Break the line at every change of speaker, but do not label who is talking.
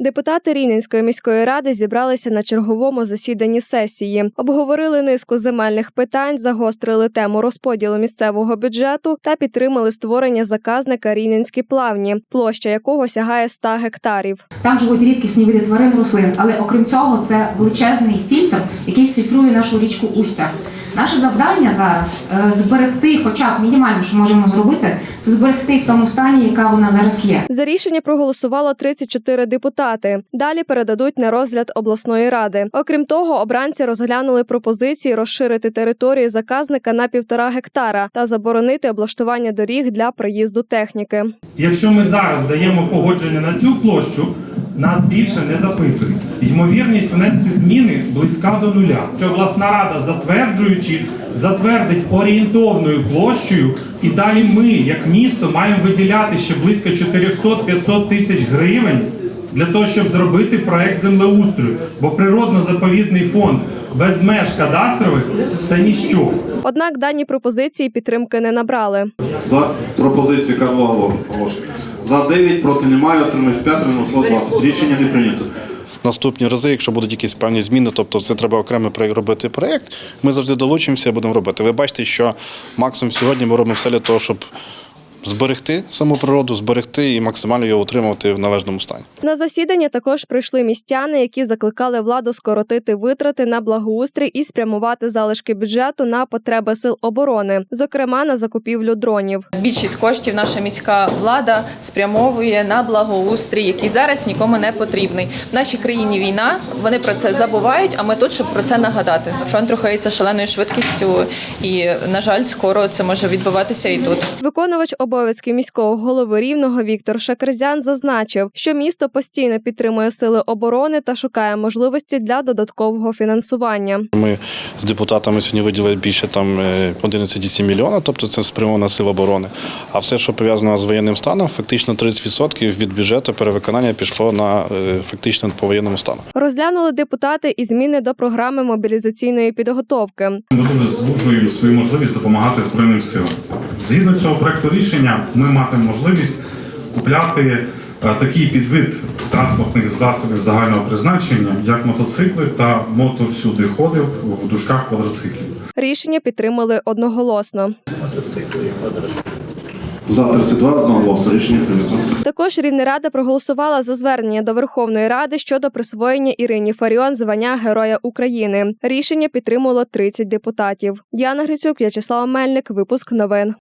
Депутати Рівненської міської ради зібралися на черговому засіданні сесії, обговорили низку земельних питань, загострили тему розподілу місцевого бюджету та підтримали створення заказника Рівненські плавні, площа якого сягає 100 гектарів.
Там живуть рідкісні види тварин рослин, але окрім цього, це величезний фільтр, який фільтрує нашу річку Устя. Наше завдання зараз е, зберегти, хоча б мінімально, що можемо зробити, це зберегти в тому стані, яка вона зараз є.
За рішення проголосувало 34 депутати. Далі передадуть на розгляд обласної ради. Окрім того, обранці розглянули пропозиції розширити територію заказника на півтора гектара та заборонити облаштування доріг для проїзду техніки.
Якщо ми зараз даємо погодження на цю площу, нас більше не запитують. Ймовірність внести зміни близька до нуля. Що обласна рада, затверджуючи, затвердить орієнтовною площею, і далі ми, як місто, маємо виділяти ще близько 400-500 тисяч гривень для того, щоб зробити проект землеустрою. Бо природно-заповідний фонд без меж кадастрових це ніщо.
Однак дані пропозиції підтримки не набрали.
За пропозицію яка була оголошена. За 9, проти немає, отримуюсь 5, мінусло 20. Рішення не прийнято.
Наступні рази, якщо будуть якісь певні зміни, тобто це треба окремо робити проєкт, ми завжди долучимося і будемо робити. Ви бачите, що максимум сьогодні ми робимо все для того, щоб зберегти саму природу, зберегти і максимально його утримувати в належному стані.
На засідання також прийшли містяни, які закликали владу скоротити витрати на благоустрій і спрямувати залишки бюджету на потреби сил оборони, зокрема на закупівлю дронів.
Більшість коштів наша міська влада спрямовує на благоустрій, який зараз нікому не потрібний. В нашій країні війна, вони про це забувають. А ми тут, щоб про це нагадати. Фронт рухається шаленою швидкістю, і на жаль, скоро це може відбуватися і тут.
Виконувач обов'язків міського голови рівного Віктор Шакрзян зазначив, що місто постійно підтримує сили оборони та шукає можливості для додаткового фінансування.
Ми з депутатами сьогодні виділили більше там е, 11,7 мільйона, тобто це спрямована сила оборони. А все, що пов'язано з воєнним станом, фактично 30% від бюджету перевиконання пішло на е, фактично по воєнному стану.
Розглянули депутати і зміни до програми мобілізаційної підготовки.
Ми дуже звужуємо свою можливість допомагати Збройним силам. Згідно цього проекту рішення, ми матимемо можливість купляти е, такий підвид транспортних засобів загального призначення, як мотоцикли та мотовсюди ходив в дужках квадроциклів.
Рішення підтримали одноголосно.
За 32, одноголосно. Рішення прийнято.
Також Рівнерада проголосувала за звернення до Верховної Ради щодо присвоєння Ірині Фаріон звання Героя України. Рішення підтримало 30 депутатів. Діана Грицюк, В'ячеслав Мельник. Випуск новин.